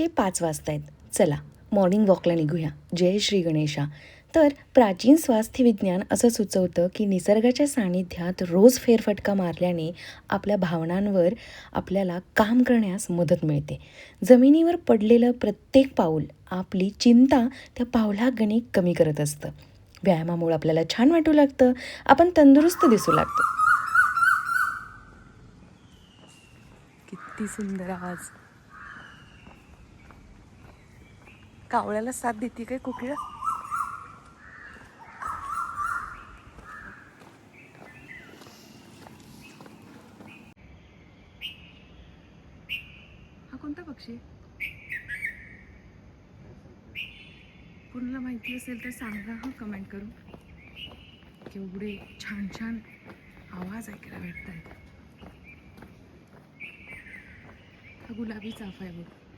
पहाटेचे पाच वाजता आहेत चला मॉर्निंग वॉकला निघूया. जय श्री गणेशा. तर प्राचीन स्वास्थ्य विज्ञान असं सुचवतं की निसर्गाच्या सानिध्यात रोज फेरफटका मारल्याने आपल्या भावनांवर आपल्याला काम करण्यास मदत मिळते. जमिनीवर पडलेलं प्रत्येक पाऊल आपली चिंता त्या पावलागणिक कमी करत असतं. व्यायामामुळे आपल्याला छान वाटू लागतं. आपण तंदुरुस्त दिसू लागतो. किती सुंदर आवाज कावळ्याला साथ देते काय कोकिळा हा कोणता पक्षी कोणाला माहिती असेल तर सांगा हा कमेंट करू केवढे छान छान आवाज ऐकायला भेटत आहेत हा गुलाबी चाफा आहे बघ.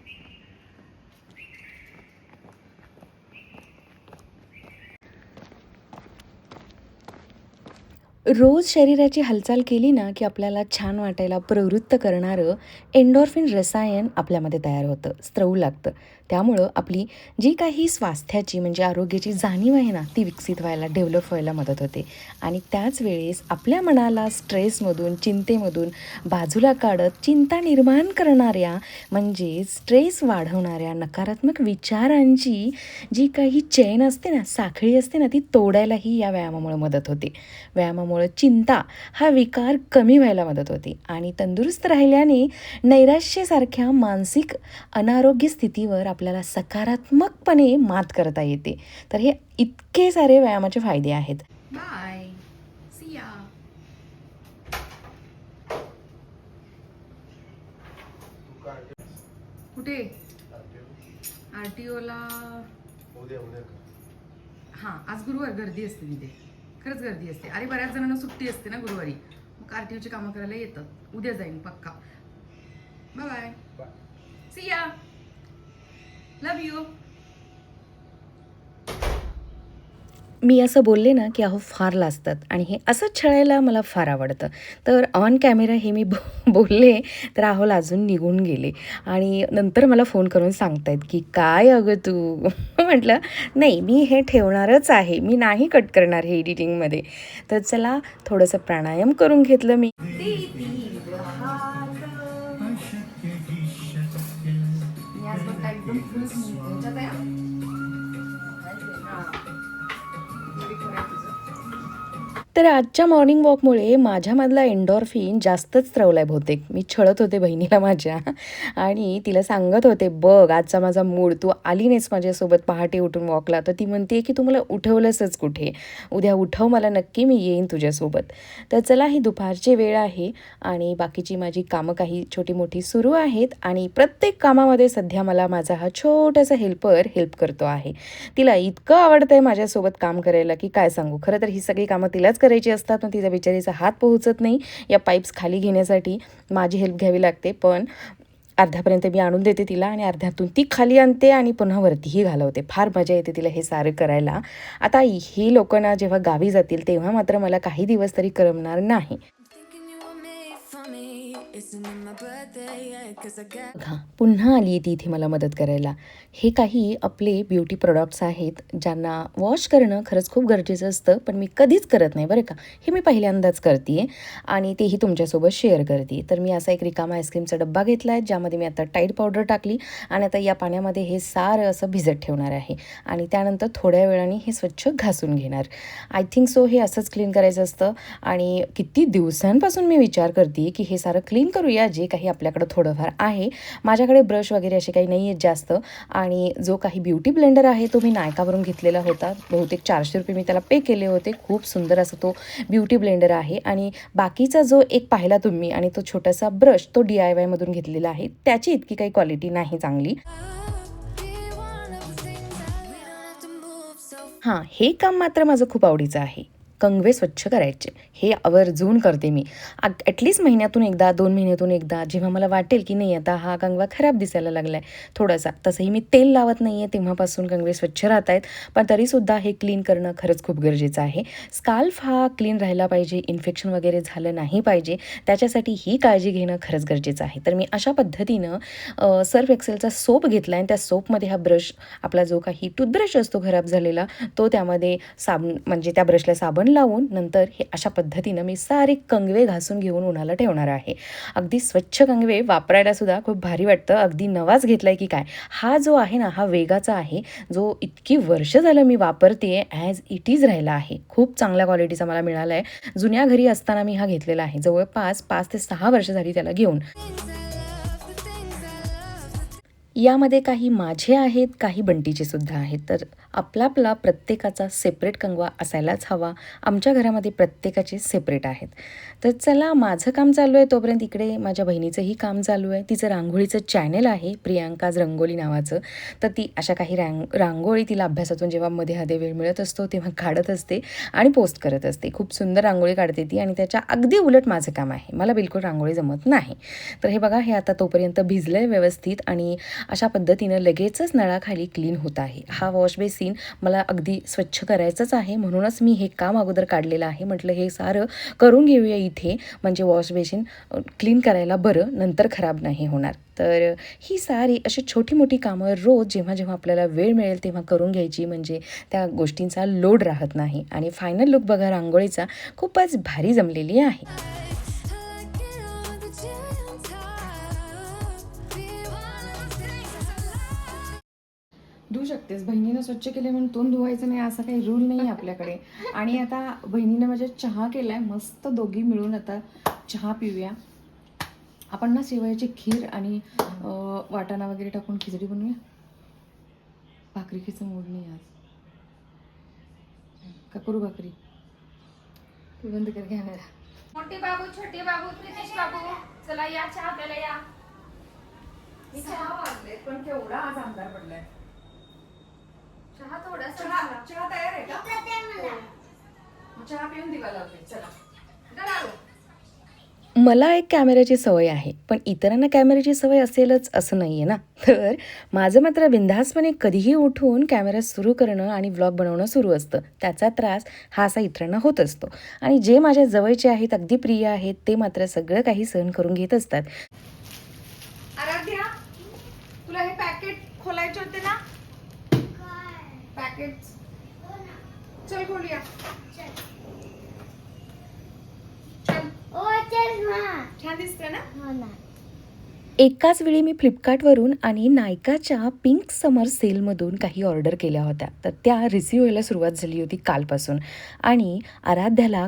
रोज शरीराची हालचाल केली ना की आपल्याला छान वाटायला प्रवृत्त करणारं एन्डॉर्फिन रसायन आपल्यामध्ये तयार होतं स्त्रवू लागतं. त्यामुळं आपली जी काही स्वास्थ्याची म्हणजे आरोग्याची जाणीव आहे ना ती विकसित व्हायला डेव्हलप व्हायला मदत होते. आणि त्याच वेळेस आपल्या मनाला स्ट्रेसमधून चिंतेमधून बाजूला काढत चिंता निर्माण करणाऱ्या म्हणजे स्ट्रेस वाढवणाऱ्या नकारात्मक विचारांची जी काही चैन असते ना साखळी असते ना ती तोडायलाही या व्यायामामुळे मदत होते. व्यायामामुळे चिंता हा विकार कमी व्हायला मदत होते. आणि तंदुरुस्त राहिल्याने नैराश्यासारख्या मानसिक अनारोग्य स्थितीवर आपल्याला सकारात्मकपणे मात करता येते. तर हे इतके सारे व्यायामाचे फायदे आहेत. बाय. सिया कुठे? आर टी ओला उद्या उद्या. हां आज गुरुवार गर्दी असते तिथे. खरंच गर्दी असते. आणि बऱ्याच जणांना सुट्टी असते ना गुरुवारी. मग आर टी ओची कामं करायला येतात उद्या जाईन पक्का. Bye bye bye see ya love you मी असं बोलले ना की अहो फार लाजतात. आणि हे असंच छळायला मला फार आवडतं. तर ऑन कॅमेरा हे मी बो- बोलले तर अहो लाजून निघून गेले. आणि नंतर मला फोन करून सांगतायत की काय अगं तू? म्हटलं नाही मी हे ठेवणारच आहे. मी नाही कट करणार हे एडिटिंगमध्ये. तर चला थोडंसं प्राणायाम करून घेतलं मी. तर आजच्या मॉर्निंग वॉकमुळे माझ्यामधला एन्डॉर्फिन जास्तच स्त्रवलाय बहुतेक. मी छळत होते बहिणीला माझ्या. आणि तिला सांगत होते बघ आजचा माझा मूड तू आली नाहीस माझ्यासोबत पहाटे उठून वॉकला तर ती म्हणते की तू मला उठवलंसच कुठे? उद्या उठव मला नक्की मी येईन तुझ्यासोबत. तर चला ही दुपारची वेळ आहे आणि बाकीची माझी कामं काही छोटी मोठी सुरू आहेत आणि प्रत्येक कामामध्ये सध्या मला माझा हा छोटासा हेल्पर हेल्प करतो आहे. तिला इतकं आवडतं आहे माझ्यासोबत काम करायला की काय सांगू? खरं तर ही सगळी कामं तिलाच करायची असतात मग तिचा बिचारीचा हात पोहोचत नाही. या पाईप्स खाली घेण्यासाठी माझी हेल्प घ्यावी लागते पण अर्ध्यापर्यंत मी आणून देते तिला आणि अर्ध्यातून ती खाली आणते आणि पुन्हा वरतीही घालवते. फार मजा येते तिला हे सारं करायला. आता ही लोकांना ना जेव्हा गावी जातील तेव्हा मात्र मला काही दिवस तरी करमणार नाही. हां पुन्हा आली ती इथे मला मदत करायला. हे काही आपले ब्युटी प्रोडक्ट्स आहेत ज्यांना वॉश करणं खरंच खूप गरजेचं असतं पण मी कधीच करत नाही बरं का? हे मी पहिल्यांदाच करते आणि तेही तुमच्यासोबत शेअर करते तर मी असा एक रिकामा आईस्क्रीमचा डब्बा घेतला आहे ज्यामध्ये मी आता टाईड पावडर टाकली आणि आता या पाण्यामध्ये हे सारं असं भिजत ठेवणार आहे आणि त्यानंतर थोड्या वेळाने हे स्वच्छ घासून घेणार. आय थिंक सो हे असंच क्लीन करायचं असतं आणि किती दिवसांपासून मी विचार करते की हे सारं क्लीन करूया जे काही आपल्याकडं थोडंफार आहे. माझ्याकडे ब्रश वगैरे असे काही नाही आहेत जास्त. आणि जो काही ब्युटी ब्लेंडर आहे तो मी नायकावरून घेतलेला होता. बहुतेक चारशे रुपये मी त्याला पे केले होते. खूप सुंदर असा तो ब्युटी ब्लेंडर आहे. आणि बाकीचा जो एक पाहिला तुम्ही आणि तो छोटासा ब्रश तो डी आय वायमधून घेतलेला आहे. त्याची इतकी काही क्वालिटी नाही चांगली. हां हे काम मात्र माझं खूप आवडीचं आहे. कंगवे स्वच्छ करायचे. हे आवर्जून करते मी. ॲटलिस्ट महिन्यातून एकदा दोन महिन्यातून एकदा जेव्हा मला वाटेल की नाही आता हा कंगवा खराब दिसायला लागला आहे थोडासा. तसंही मी तेल लावत नाही आहे तेव्हापासून कंगवे स्वच्छ राहत आहेत. पण तरीसुद्धा हे क्लीन करणं खरंच खूप गरजेचं आहे. स्काल्फ हा क्लीन राहिला पाहिजे इन्फेक्शन वगैरे झालं नाही पाहिजे त्याच्यासाठी ही काळजी घेणं खरंच गरजेचं आहे. तर मी अशा पद्धतीनं सर्फ एक्सेलचा सोप घेतला आणि त्या सोपमध्ये हा ब्रश आपला जो काही टूथब्रश असतो खराब झालेला तो त्यामध्ये साबण म्हणजे त्या ब्रशला साबण लावून नंतर हे अशा पद्धतीनं मी सारे कंगवे घासून घेऊन उन्हाला ठेवणार आहे. अगदी स्वच्छ कंगवे वापरायला सुद्धा खूप भारी वाटतं. अगदी नवाच घेतलाय की काय? हा जो आहे ना हा वेगाचा आहे जो इतकी वर्ष झालं मी वापरते ॲज इट इज राहिला आहे. खूप चांगल्या क्वालिटीचा मला मिळाला आहे जुन्या घरी असताना मी हा घेतलेला आहे. जवळपास पाच ते सहा वर्ष झाली त्याला घेऊन. यामध्ये काही माझे आहेत काही बंटीचे सुद्धा आहेत. तर आपला आपला प्रत्येकाचा सेपरेट कंगवा असायलाच हवा. आमच्या घरामध्ये प्रत्येकाचे सेपरेट आहेत. तर चला माझं काम चालू आहे तोपर्यंत इकडे माझ्या बहिणीचंही काम चालू आहे. तिचं रांगोळीचं चॅनल आहे प्रियांकाज रंगोली नावाचं. तर ती अशा काही रांग रांगोळी तिला अभ्यासातून जेव्हा मध्ये हदे वेळ मिळत असतो तेव्हा काढत असते आणि पोस्ट करत असते. खूप सुंदर रांगोळी काढते ती आणि त्याच्या अगदी उलट माझं काम आहे. मला बिलकुल रांगोळी जमत नाही. तर हे बघा हे आता तोपर्यंत भिजलं आहे व्यवस्थित आणि अशा पद्धतीनं लगेचच नळाखाली क्लीन होत आहे. हा वॉश बेसिन मला अगदी स्वच्छ करायचंच आहे. म्हणूनच मी हे काम अगोदर काढलेलं आहे. म्हटलं हे सारं करून घेऊया इथे. म्हणजे वॉश बेसिन क्लीन करायला बरं. नंतर खराब नाही होणार. तर ही सारी अशी छोटी मोठी कामं रोज जेव्हा जेव्हा आपल्याला वेळ मिळेल तेव्हा करून घ्यायची. म्हणजे त्या गोष्टींचा लोड राहत नाही. आणि फायनल लुक बघा रांगोळीचा खूपच भारी जमलेली आहे. धुवू शकतेस. बहिणीनं स्वच्छ केले म्हणून तोंड धुवायचं नाही असा काही रूल नाही आहे आपल्याकडे. आणि आता बहिणीनं माझ्या चहा केलाय मस्त दोघी मिळून आता चहा पिऊया. आपण ना शेवयाची खीर आणि अं, वाटाणा वगैरे टाकून खिचडी बनवूया? भाकरी खिचं मूड नाही आज. का करू भाकरी? तू बंद कर कॅमेरा मोठे बाबू छोटे बाबू प्रितेश बाबू चला या चहा प्यायला या. चहा वाजले पण केवढा आज आमदार पडलाय. चहा थोडासा चहा चहा तयार आहे का? चहा पिऊन दिवा लावते. चला. मला एक कॅमेऱ्याची सवय आहे पण इतरांना कॅमेऱ्याची सवय असेलच असं नाही आहे ना? तर माझं मात्र बिंदासपणे कधीही उठून कॅमेरा सुरू करणं आणि व्लॉग बनवणं सुरू असतं. त्याचा त्रास हा असा इतरांना होत असतो. आणि जे माझ्या जवळचे आहेत अगदी प्रिय आहेत ते मात्र सगळं काही सहन करून घेत असतात आराध्या तुला हे पॅकेट खोलायचे होते ना पॅकेट चल खोलूया. छान ना? एकाच वेळी मी फ्लिपकार्टवरून आणि नायकाच्या पिंक समर सेलमधून काही ऑर्डर केल्या होत्या. तर त्या रिसिव्ह व्हायला सुरुवात झाली होती कालपासून. आणि आराध्याला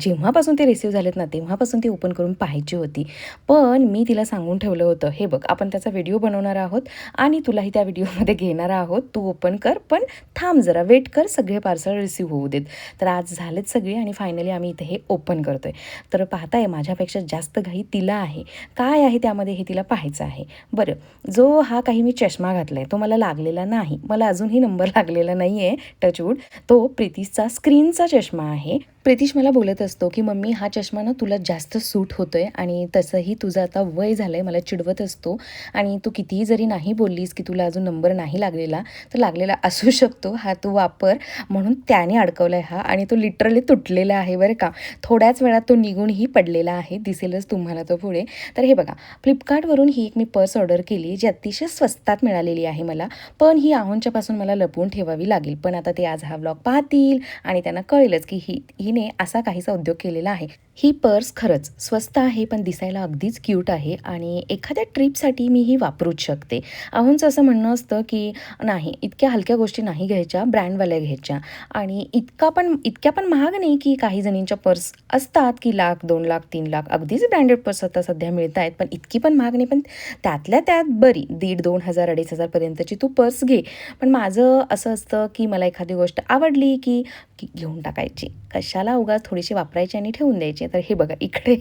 जेव्हापासून ते रिसिव्ह झालेत ना तेव्हापासून ती ओपन करून पाहायची होती. पण मी तिला सांगून ठेवलं होतं हे बघ आपण त्याचा व्हिडिओ बनवणार आहोत आणि तुलाही त्या व्हिडिओमध्ये घेणार आहोत. तू ओपन कर पण थांब जरा वेट कर सगळे पार्सल रिसिव्ह होऊ देत. तर आज झालेत सगळे आणि फायनली आम्ही इथे हे ओपन करतोय. तर पाहताय माझ्यापेक्षा जास्त घाई तिला आहे. काय आहे त्यामध्ये हे तिला पाहायचं आहे? बरं जो हा काही मी चष्मा घातला आहे तो मला लागलेला नाही. मला अजूनही नंबर लागलेला नाही आहे टचवूड तो प्रीतीसचा स्क्रीनचा चष्मा आहे. प्रितीश मला बोलत असतो की मम्मी हा चष्मा ना तुला जास्त सूट होतो आहे आणि तसंही तुझं आता वय झालं आहे मला चिडवत असतो आणि तू कितीही जरी नाही बोललीस की तुला अजून नंबर नाही लागलेला तर लागलेला असू शकतो. हा तू वापर. म्हणून त्याने अडकवलाय हा आणि तो लिटरली तुटलेला आहे बरं का. थोड्याच वेळात तो निघूनही पडलेला आहे दिसेलच तुम्हाला तो पुढे. तर हे बघा फ्लिपकार्टवरून ही एक मी पर्स ऑर्डर केली जी अतिशय स्वस्तात मिळालेली आहे मला पण ही आहोंच्यापासून मला लपवून ठेवावी लागेल. पण आता ते आज हा ब्लॉग पाहतील आणि त्यांना कळेलच की ही ही हिने असा काहीसा उद्योग केलेला आहे. ही पर्स खरंच स्वस्त आहे पण दिसायला अगदीच क्यूट आहे आणि एखाद्या ट्रिपसाठी मी ही वापरूच शकते. अहोंचं असं म्हणणं असतं की नाही इतक्या हलक्या गोष्टी नाही घ्यायच्या ब्रँडवाल्या घ्यायच्या. आणि इतका पण इतक्या पण महाग नाही की काही जणींच्या पर्स असतात की लाख दोन लाख तीन लाख. अगदीच ब्रँडेड पर्स आता सध्या मिळत आहेत पण इतकी पण महाग नाही. पण त्यातल्या त्यात बरी दीड दोन हजार अडीच हजारपर्यंतची तू पर्स घे. पण माझं असं असतं की मला एखादी गोष्ट आवडली की की घेऊन टाकायची. कशाला उगाच थोडीशी वापरायची आणि ठेवून द्यायची. तर हे बघा इकडे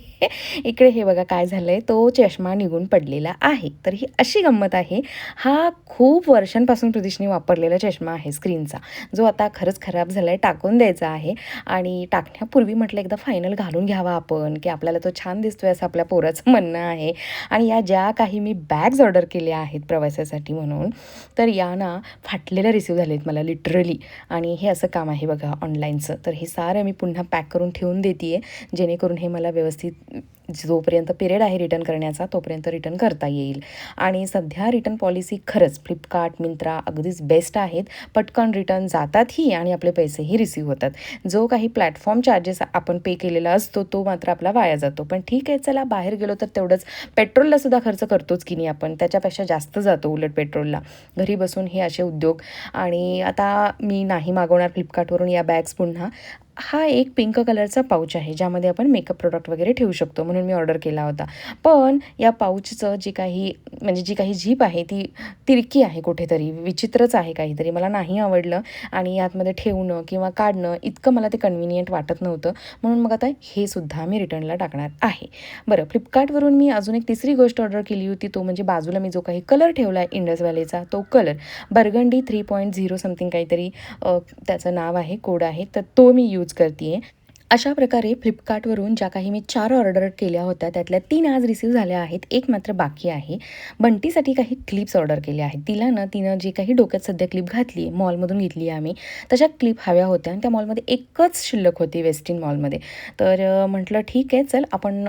इकडे हे बघा काय झालं आहे तो चष्मा निघून पडलेला आहे. तर ही अशी गंमत आहे. हा खूप वर्षांपासून प्रदेशने वापरलेला चष्मा आहे स्क्रीनचा. जो आता खरंच खराब झाला आहे टाकून द्यायचा आहे. आणि टाकण्यापूर्वी म्हटलं एकदा फायनल घालून घ्यावा आपण की आपल्याला तो छान दिसतोय असं आपल्या पोराचं म्हणणं आहे. आणि या ज्या काही मी बॅग्स ऑर्डर केल्या आहेत प्रवासासाठी म्हणून तर या ना फाटलेल्या रिसीव झालेत मला लिटरली आणि हे असं काम आहे बघा ऑनलाईनचं तर हे सारं मी पुन्हा पॅक करून ठेवून देते आहे जेणेकरून हे मला व्यवस्थित जोपर्यंत पिरियड आहे रिटर्न करण्याचा तोपर्यंत रिटर्न करता येईल. आणि सध्या रिटर्न पॉलिसी खरंच फ्लिपकार्ट मिंत्रा अगदीच बेस्ट आहेत. पटकन रिटर्न जातातही आणि आपले पैसेही रिसीव्ह होतात. जो काही प्लॅटफॉर्म चार्जेस आपण पे केलेला असतो तो मात्र आपला वाया जातो. पण ठीक आहे चला बाहेर गेलो तर तेवढंच पेट्रोलला सुद्धा खर्च करतोच की नाही आपण. त्याच्यापेक्षा जास्त जातो उलट पेट्रोलला. घरी बसून हे असे उद्योग. आणि आता मी नाही मागवणार फ्लिपकार्टवरून या बॅग्स पुन्हा. हा एक पिंक कलरचा पाऊच आहे ज्यामध्ये आपण मेकअप प्रोडक्ट वगैरे ठेवू शकतो. म्हणून मी ऑर्डर केला होता. पण या पाऊचचं जी काही म्हणजे जी काही झीप आहे ती तिरकी आहे कुठेतरी विचित्रच आहे काहीतरी मला नाही आवडलं. आणि यातमध्ये ठेवणं किंवा काढणं इतकं मला ते कन्व्हिनियंट वाटत नव्हतं. म्हणून मग आता हे सुद्धा मी रिटर्नला टाकणार आहे. बरं फ्लिपकार्टवरून मी अजून एक तिसरी गोष्ट ऑर्डर केली होती तो म्हणजे बाजूला मी जो काही कलर ठेवला आहे इंडस व्हॅलीचा तो colour burgundy three point zero something काहीतरी त्याचं नाव आहे कोड आहे तर तो मी यूज करते आहे अशा प्रकारे फ्लिपकार्टवरून ज्या काही मी चार ऑर्डर केल्या होत्या त्यातल्या तीन आज रिसीव झाल्या आहेत एक मात्र बाकी आहे. बंटीसाठी काही क्लिप्स ऑर्डर केल्या आहेत. तिला ना तिनं जी काही डोक्यात सध्या क्लिप घातली मॉलमधून घेतली आहे आम्ही तशा क्लिप हव्या होत्या आणि त्या मॉलमध्ये एकच शिल्लक होती वेस्टिन मॉलमध्ये तर म्हटलं ठीक आहे चल आपण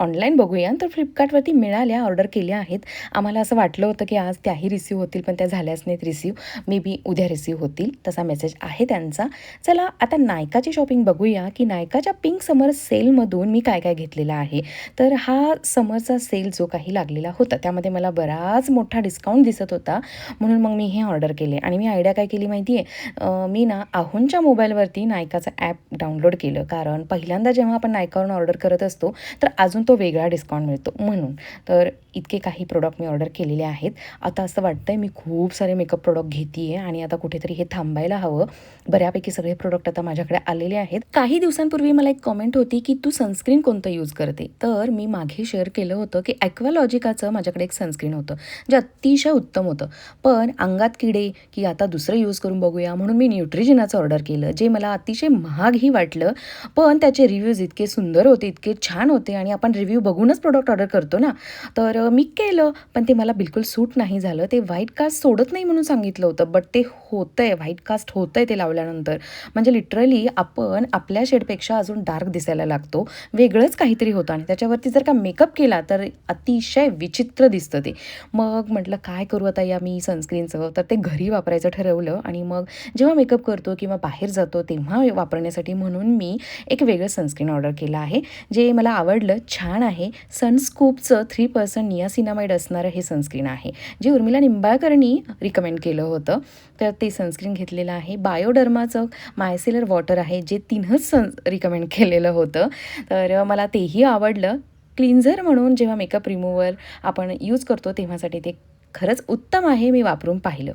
ऑनलाईन बघूया. तर फ्लिपकार्टवरती मिळाल्या ऑर्डर केल्या आहेत. आम्हाला असं वाटलं होतं की आज त्याही रिसीव होतील पण त्या झाल्याच नाहीत रिसीव मे बी उद्या रिसीव होतील. तसा मेसेज आहे त्यांचा. चला आता नायकाची शॉपिंग बघूया की नायकाच्या पिंक समर सेलमधून मी काय काय घेतलेलं आहे. तर हा समरचा सेल जो काही लागलेला होता त्यामध्ये मला बराच मोठा डिस्काउंट दिसत होता. म्हणून मग मी हे ऑर्डर केले. आणि मी आयडिया काय केली माहिती आहे मी ना आहोंच्या मोबाईलवरती नायकाचं ॲप डाउनलोड केलं. कारण पहिल्यांदा जेव्हा आपण नायकावरून ऑर्डर करत असतो तर अजून तो वेगळा डिस्काउंट मिळतो म्हणून. तर इतके काही प्रोडक्ट मी ऑर्डर केलेले आहेत. आता असं वाटतं आहे मी खूप सारे मेकअप प्रोडक्ट घेते आहे आणि आता कुठेतरी हे थांबायला हवं. बऱ्यापैकी सगळे प्रोडक्ट आता माझ्याकडे आलेले आहेत. काही दिवसांपूर्वी मला एक कमेंट होती की तू सनस्क्रीन कोणतं यूज करते? तर मी मागे शेअर केलं होतं की ॲक्वालॉजिकाचं माझ्याकडे एक सनस्क्रीन होतं जे अतिशय उत्तम होतं. पण अंगात किडे की आता दुसरं यूज करून बघूया म्हणून मी न्यूट्रिजिनाचं ऑर्डर केलं जे मला अतिशय महागही वाटलं. पण त्याचे रिव्ह्यूज इतके सुंदर होते इतके छान होते आणि आपण रिव्ह्यू बघूनच प्रोडक्ट ऑर्डर करतो ना. तर मी केलं पण ते मला बिलकुल सूट नाही झालं. ते व्हाईट कास्ट सोडत नाही म्हणून सांगितलं होतं बट ते होतं आहे व्हाईट कास्ट होतं आहे ते लावल्यानंतर. म्हणजे लिटरली आपण आपल्या शेडपेक्षा अजून डार्क दिसायला लागतो. वेगळंच काहीतरी होतं आणि त्याच्यावरती जर का मेकअप केला तर अतिशय विचित्र दिसतं ते. मग म्हटलं काय करू आता या मी सनस्क्रीनचं तर ते घरी वापरायचं ठरवलं आणि मग जेव्हा मेकअप करतो किंवा बाहेर जातो तेव्हा वापरण्यासाठी म्हणून मी एक वेगळं सनस्क्रीन ऑर्डर केलं आहे. जे मला आवडलं छान छान आहे. सनस्कूपचं थ्री पर्सेंट नियासिनामाइड असणारं हे सनस्क्रीन आहे. जे उर्मिला निंबाळकरनी रिकमेंड केलं होतं. तर ते सनस्क्रीन घेतलेलं आहे. बायोडर्माचं मायसेलर वॉटर आहे जे तिनंच सन रिकमेंड केलेलं होतं. तर मला तेही आवडलं. क्लिन्झर म्हणून जेव्हा मेकअप रिमूव्हर आपण यूज करतो तेव्हासाठी ते खरंच उत्तम आहे मी वापरून पाहिलं.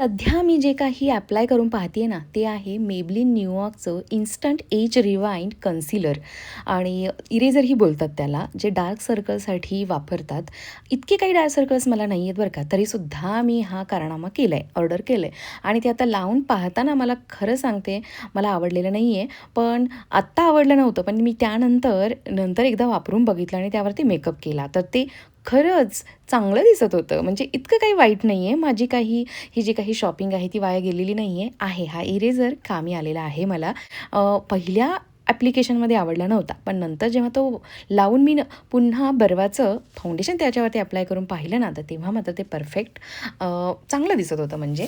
सध्या मी जे काही अप्लाय करून पाहते ना ते आहे मेबलिन न्यूयॉर्कचं इन्स्टंट एज रिवाइंड कन्सिलर आणि इरेझरही बोलतात त्याला जे डार्क सर्कलसाठी वापरतात. इतके काही डार्क सर्कल्स मला नाही आहेत बरं का तरीसुद्धा मी हा कारनामा केला आहे ऑर्डर केलं आहे आणि ते आता लावून पाहताना मला खरं सांगते मला आवडलेलं नाही आहे पण आत्ता आवडलं नव्हतं. पण मी त्यानंतर नंतर एकदा वापरून बघितलं आणि त्यावरती मेकअप केला. तर ते खरंच चांगलं दिसत होतं. म्हणजे इतकं काही वाईट नाही आहे माझी काही ही जी काही शॉपिंग आहे ती वाया गेलेली नाही आहे. आहे हा इरेझर कामी आलेला आहे मला. पहिल्या ॲप्लिकेशनमध्ये आवडला नव्हता. पण नंतर जेव्हा तो लावून मी न- पुन्हा बर्वाचं फाउंडेशन त्याच्यावरती अप्लाय करून पाहिलं ना तर तेव्हा मात्र ते परफेक्ट चांगलं दिसत होतं म्हणजे.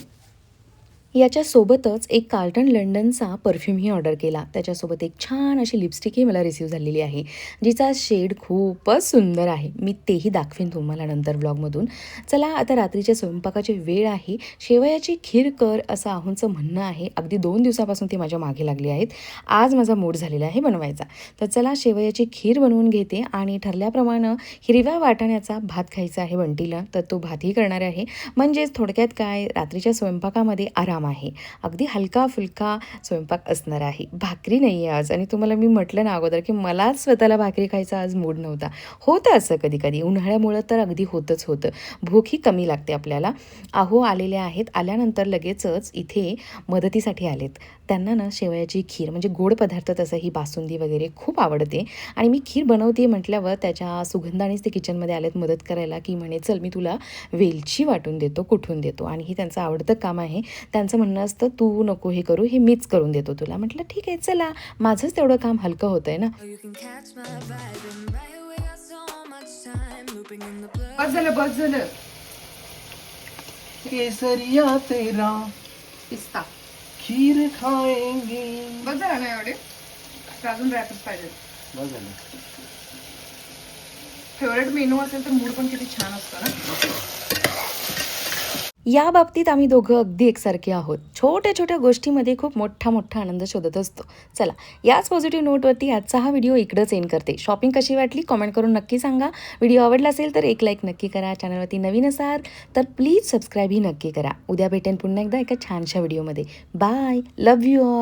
याच्यासोबतच एक कार्टन लंडनचा परफ्यूमही ऑर्डर केला. त्याच्यासोबत एक छान अशी लिपस्टिकही मला रिसीव झालेली आहे जिचा शेड खूपच सुंदर आहे. मी तेही दाखवेन तुम्हाला नंतर ब्लॉगमधून चला आता रात्रीच्या स्वयंपाकाची वेळ आहे. शेवयाची खीर कर असं आहूंचं म्हणणं आहे. अगदी दोन दिवसापासून ती माझ्या मागे लागली आहेत. आज माझा मूड झालेला आहे बनवायचा. तर चला शेवयाची खीर बनवून घेते आणि ठरल्याप्रमाणे हिरव्या वाटाण्याचा भात खायचा आहे बंटीला. तर तो भातही करणार आहे. म्हणजेच थोडक्यात काय? रात्रीच्या स्वयंपाकामध्ये आराम. आहे. अगदी हलका फुलका स्वयंपाक असणार आहे. भाकरी नाही आहे आज आणि तुम्हाला मी म्हटलं ना अगोदर की मलाच स्वतःला भाकरी खायचा आज मूड नव्हता. होतं असं कधी कधी उन्हाळ्यामुळं तर अगदी होतच होतं. भूक ही कमी लागते आपल्याला. अहो आलेले आहेत. आल्यानंतर लगेचच इथे मदतीसाठी आलेत. त्यांना ना शेवयाची खीर म्हणजे गोड पदार्थ तसं ही बासुंदी वगैरे खूप आवडते. आणि मी खीर बनवते म्हटल्यावर त्याच्या सुगंधानेच ते किचनमध्ये आलेत मदत करायला की म्हणे चल मी तुला वेलची वाटून देतो कुठून देतो. आणि हे त्यांचं आवडतं काम आहे. त्यांचं म्हणणं असतं तू नको हे करू हे मीच करून देतो तुला. म्हटलं ठीक आहे चला माझंच तेवढं काम हलकं होतं आहे ना. Oh. बस बस झालं. केसरिया तेरा. पिस्ता. खीर खाएंगे। बस झालं ना एवढे अजून ड्रायफ्रूट पाहिजे. बस झालं फेवरेट मेनू असेल तर मूड पण किती छान असतं ना. या बाबतीत आम्ही दोघं अगदी एकसारखे आहोत. छोट्या छोट्या गोष्टीमध्ये खूप मोठा मोठा आनंद शोधत असतो. चला याच पॉझिटिव्ह नोटवरती आजचा हा व्हिडिओ इकडंच एंड करते. शॉपिंग कशी वाटली? कॉमेंट करून नक्की सांगा. व्हिडिओ आवडला असेल तर एक लाईक नक्की करा. चॅनलवरती नवीन असाल तर प्लीज सबस्क्राईबही नक्की करा. उद्या भेटेन पुन्हा एकदा एका छानशा व्हिडिओमध्ये बाय लव्ह यू ऑल